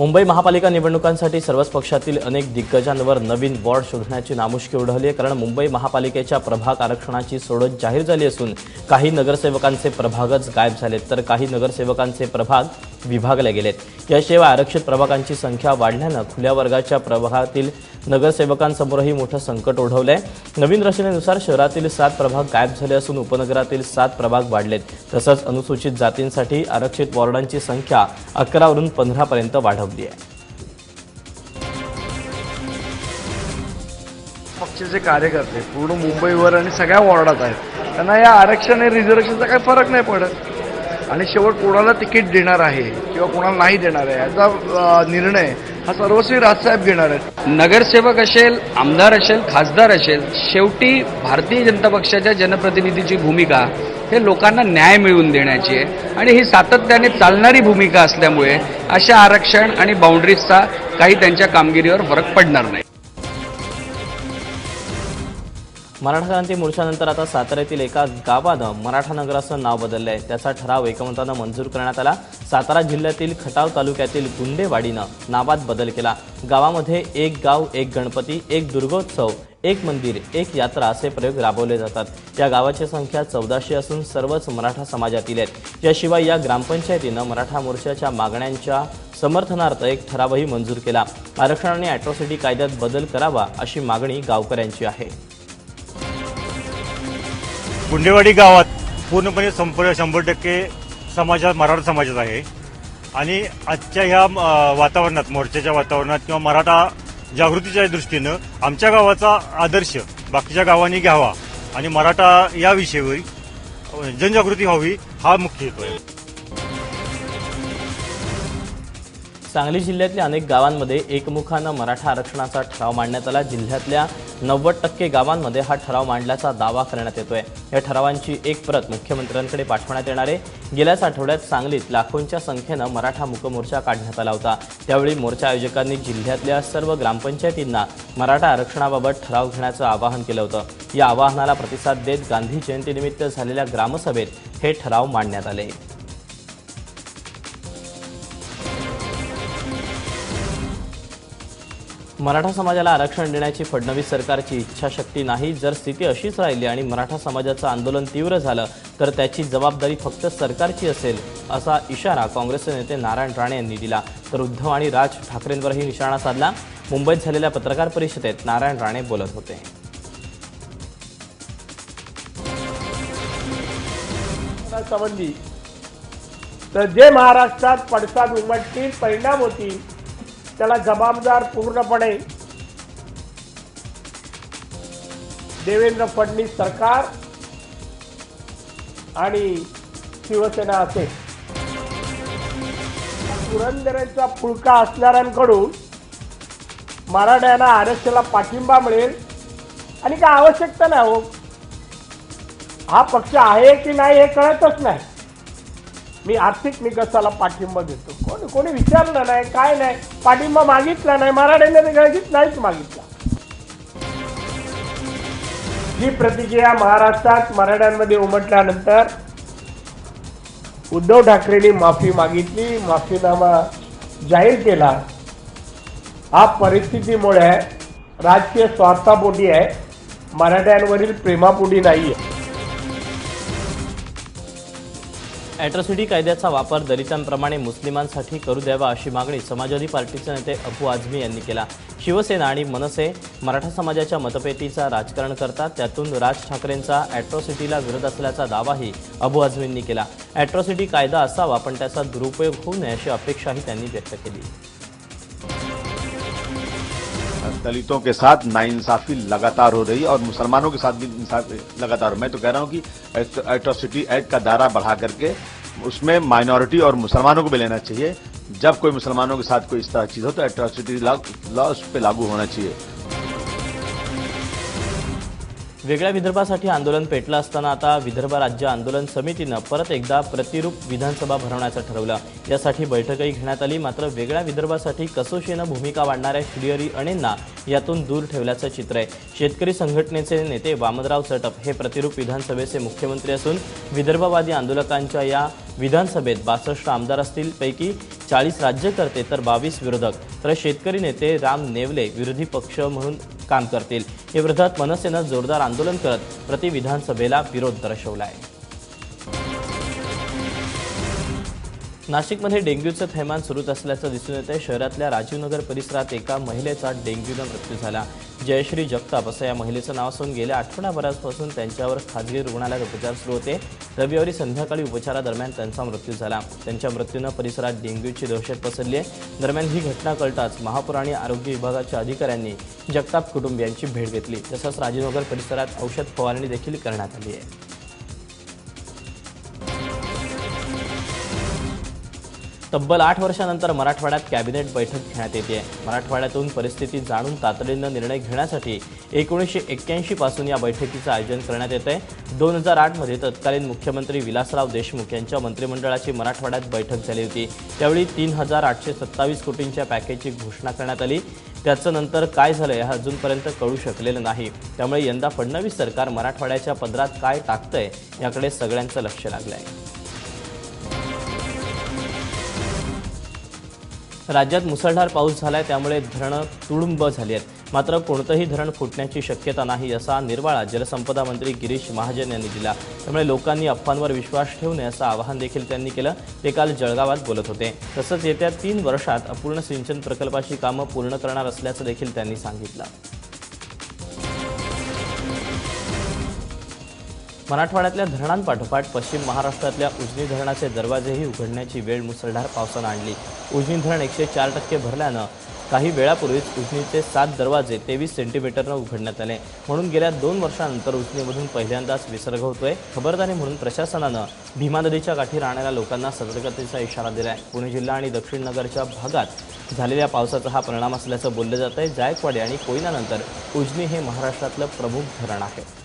मुंबई महापालिका निवडणुकांसाठी सर्वच पक्षातील अनेक दिग्गजांवर नवीन वॉर्ड शोधण्याची नामुष्की ओढवली आहे. कारण मुंबई महापालिकेच्या प्रभाग आरक्षणाची सोडत जाहीर झाली असून काही नगरसेवकांचे प्रभागच गायब झालेत. तर काही नगरसेवकांचे प्रभाग विभागले गेलेत. याशिवाय आरक्षित प्रभागांची संख्या वाढल्यानं खुल्या वर्गाच्या प्रभागातील नगरसेवकांसमोरही मोठं संकट ओढवलं आहे नवीन रचनेनुसार शहरातील सात प्रभाग गायब झाले असून उपनगरातील सात प्रभाग वाढलेत. तसंच अनुसूचित जातींसाठी आरक्षित वॉर्डांची संख्या अकरावरून पंधरापर्यंत वाढवली आहे. पक्षाचे कार्यकर्ते पूर्ण मुंबईवर आणि सगळ्या वॉर्डात आहेत त्यांना या आरक्षण आणि रिझर्वेशनचा काही फरक नाही पडत. आणि शेवट कोणाला तिकीट देणार आहे किंवा कोणाला नाही देणार आहे याचा निर्णय हा सर्वस्वी राजसाहेब घेणार आहेत. नगरसेवक असेल आमदार असेल खासदार असेल शेवटी भारतीय जनता पक्षाच्या जनप्रतिनिधीची भूमिका हे लोकांना न्याय मिळवून देण्याची आहे आणि ही सातत्याने चालणारी भूमिका असल्यामुळे अशा आरक्षण आणि बाउंड्रीजचा काही त्यांच्या कामगिरीवर फरक पडणार नाही. मराठा क्रांती मोर्चानंतर आता साताऱ्यातील एका गावानं मराठा नगराचं नाव बदललं आहे त्याचा ठराव एकमतानं मंजूर करण्यात आला. सातारा जिल्ह्यातील खटाव तालुक्यातील गुंडेवाडीनं नावात बदल केला. गावामध्ये एक गाव एक गणपती एक दुर्गोत्सव एक मंदिर एक यात्रा असे प्रयोग राबवले जातात. या गावाची संख्या चौदाशे असून सर्वच मराठा समाजातील आहेत. याशिवाय या ग्रामपंचायतीनं मराठा मोर्चाच्या मागण्यांच्या समर्थनार्थ एक ठरावही मंजूर केला. आरक्षण आणि अॅट्रॉसिटी कायद्यात बदल करावा अशी मागणी गावकऱ्यांची आहे. गुंडेवाडी गावात पूर्णपणे संपूर्ण शंभर टक्के समाजात मराठा समाजात आहे. आणि आजच्या ह्या वातावरणात मोर्चाच्या वातावरणात किंवा मराठा जागृतीच्या दृष्टीनं आमच्या गावाचा आदर्श बाकीच्या गावांनी घ्यावा आणि मराठा या विषयावर जनजागृती व्हावी हा मुख्य हेतू आहे. सांगली जिल्ह्यातल्या अनेक गावांमध्ये एकमुखानं मराठा आरक्षणाचा ठराव मांडण्यात आला. जिल्ह्यातल्या नव्वद टक्के गावांमध्ये हा ठराव मांडल्याचा दावा करण्यात येतोय. या ठरावांची एक प्रत मुख्यमंत्र्यांकडे पाठवण्यात येणार आहे. गेल्याच आठवड्यात सांगलीत लाखोंच्या संख्येनं मराठा मुकमोर्चा काढण्यात आला होता. त्यावेळी मोर्चा आयोजकांनी जिल्ह्यातल्या सर्व ग्रामपंचायतींना मराठा आरक्षणाबाबत ठराव घेण्याचं आवाहन केलं होतं. या आवाहनाला प्रतिसाद देत गांधी जयंतीनिमित्त झालेल्या ग्रामसभेत हे ठराव मांडण्यात आले. मराठा समाजाला आरक्षण देण्याची फडणवीस सरकारची इच्छाशक्ती नाही. जर स्थिती अशीच राहिली आणि मराठा समाजाचं आंदोलन तीव्र झालं तर त्याची जबाबदारी फक्त सरकारची असेल असा इशारा काँग्रेसचे नेते नारायण राणे यांनी दिला. तर उद्धव आणि राज ठाकरेंवरही निशाणा साधला. मुंबईत झालेल्या पत्रकार परिषदेत नारायण राणे बोलत होते. संबंधी तर जे महाराष्ट्रात पडसाद उमटतील परिणाम होतील त्याला जबाबदार पूर्णपणे देवेंद्र फडणवीस सरकार आणि शिवसेना असेल. पुरंदरेचा फुलका असणाऱ्यांकडून मराठ्यांना आरक्षणाला पाठिंबा मिळेल. आणि काय आवश्यकता नाही हो. हा पक्ष आहे की नाही हे कळतच नाही. मी आर्थिक निकषाला पाठिंबा देतो. कोणी कोणी विचारलं नाही काय नाही पाठिंबा मागितला नाही मराठ्यांनी निघायचीच नाहीच मागितला. ही प्रतिक्रिया महाराष्ट्रात मराठ्यांमध्ये उमटल्यानंतर उद्धव ठाकरेंनी माफी मागितली माफीनामा जाहीर केला. हा परिस्थितीमुळे राजकीय स्वार्थापोटी आहे मराठ्यांवरील प्रेमापोटी नाही आहे अॅट्रॉसिटी कायद्याचा वापर दलितांप्रमाणे मुस्लिमांसाठी करू द्यावा अशी मागणी समाजवादी पार्टीचे नेते अबू आझमी यांनी केला. शिवसेना आणि मनसे मराठा समाजाच्या मतपेटीचा राजकारण करतात त्यातून राज ठाकरेंचा अॅट्रॉसिटीला विरोध असल्याचा दावाही अबू आझमींनी केला. अॅट्रॉसिटी कायदा असावा पण त्याचा दुरुपयोग होऊ नये अशी अपेक्षाही त्यांनी व्यक्त केली. दलितों के साथ नाइंसाफी लगातार हो रही है और मुसलमानों के साथ भी लगातार। मैं तो कह रहा हूं कि एट्रोसिटी एक्ट का दायरा बढ़ा करके उसमें माइनॉरिटी और मुसलमानों को भी लेना चाहिए। जब कोई मुसलमानों के साथ कोई इस तरह चीज हो तो एट्रॉसिटी लॉ उस पर लागू होना चाहिए। वेगळ्या विदर्भासाठी आंदोलन पेटलं असताना आता विदर्भ राज्य आंदोलन समितीनं परत एकदा प्रतिरूप विधानसभा भरवण्याचं ठरवलं. यासाठी बैठकही घेण्यात आली मात्र वेगळ्या विदर्भासाठी कसोशीनं भूमिका मांडणाऱ्या श्रीहरी अणेंना यातून दूर ठेवल्याचं चित्र आहे. शेतकरी संघटनेचे नेते वामनराव सटप हे प्रतिरूप विधानसभेचे मुख्यमंत्री असून विदर्भवादी आंदोलकांच्या या विधानसभेत बासष्ट आमदार असतील पैकी चाळीस राज्यकर्ते तर बावीस विरोधक. तर शेतकरी नेते राम नेवले विरोधी पक्ष म्हणून काम करतील. या विरोधात मनसेनं जोरदार आंदोलन करत प्रति विधानसभेला विरोध दर्शवला आहे नाशिकमध्ये डेंग्यूचं थैमान सुरूच असल्याचं दिसून येत आहे शहरातल्या राजीवनगर परिसरात एका महिलेचा डेंग्यूनं मृत्यू झाला. जयश्री जगताप असं या महिलेचं नाव असून गेल्या आठवडाभरापासून त्यांच्यावर खाजगी रुग्णालयात उपचार सुरू होते. रविवारी संध्याकाळी उपचारादरम्यान त्यांचा मृत्यू झाला. त्यांच्या मृत्यूनं परिसरात डेंग्यूची दहशत पसरली आहे. दरम्यान ही घटना कळताच महापौर आणि आरोग्य विभागाच्या अधिकाऱ्यांनी जगताप कुटुंबियांची भेट घेतली. तसंच राजीवनगर परिसरात औषध फवारणी देखील करण्यात आली आहे. तब्बल आठ वर्षानंतर मराठवाड्यात कॅबिनेट बैठक घेण्यात येते. मराठवाड्यातून परिस्थिती जाणून तातडीनं निर्णय घेण्यासाठी एकोणीसशे एक्क्याऐंशी पासून या बैठकीचं आयोजन करण्यात येत आहे दोन हजार आठमध्ये तत्कालीन मुख्यमंत्री विलासराव देशमुख यांच्या मंत्रिमंडळाची मराठवाड्यात बैठक झाली होती. त्यावेळी तीन हजार आठशे सत्तावीस कोटींच्या पॅकेजची घोषणा करण्यात आली. त्याचं नंतर काय झालं हे अजूनपर्यंत कळू शकलेलं नाही. त्यामुळे यंदा फडणवीस सरकार मराठवाड्याच्या पदरात काय टाकतंय याकडे सगळ्यांचं लक्ष लागलं आहे राज्यात मुसळधार पाऊस झालाय त्यामुळे धरणं तुडुंब झाली आहेत. मात्र कोणतंही धरण फुटण्याची शक्यता नाही असा निर्वाळा जलसंपदा मंत्री गिरीश महाजन यांनी दिला. त्यामुळे लोकांनी अफवांवर विश्वास ठेवू नये असं आवाहन देखील त्यांनी केलं. ते काल जळगावात बोलत होते. तसंच येत्या तीन वर्षात अपूर्ण सिंचन प्रकल्पाची कामं पूर्ण करणार असल्याचं देखील त्यांनी सांगितलं. मराठवाड्यातल्या धरणांपाठोपाठ पश्चिम महाराष्ट्रातल्या उजनी धरणाचे दरवाजेही उघडण्याची वेळ मुसळधार पावसानं आणली. उजनी धरण एकशे चार टक्के भरल्यानं काही वेळापूर्वीच उजनीचे सात दरवाजे तेवीस सेंटीमीटरनं उघडण्यात आले. म्हणून गेल्या दोन वर्षानंतर उजनीमधून पहिल्यांदाच विसर्ग होतोय. खबरदारी म्हणून प्रशासनानं भीमा नदीच्या काठी राहणाऱ्या लोकांना सतर्कतेचा इशारा दिला आहे पुणे जिल्हा आणि दक्षिण नगरच्या भागात झालेल्या पावसाचा हा परिणाम असल्याचं बोललं जात आहे जायकवाडी आणि कोयनानंतर उजनी हे महाराष्ट्रातलं प्रमुख धरण आहे.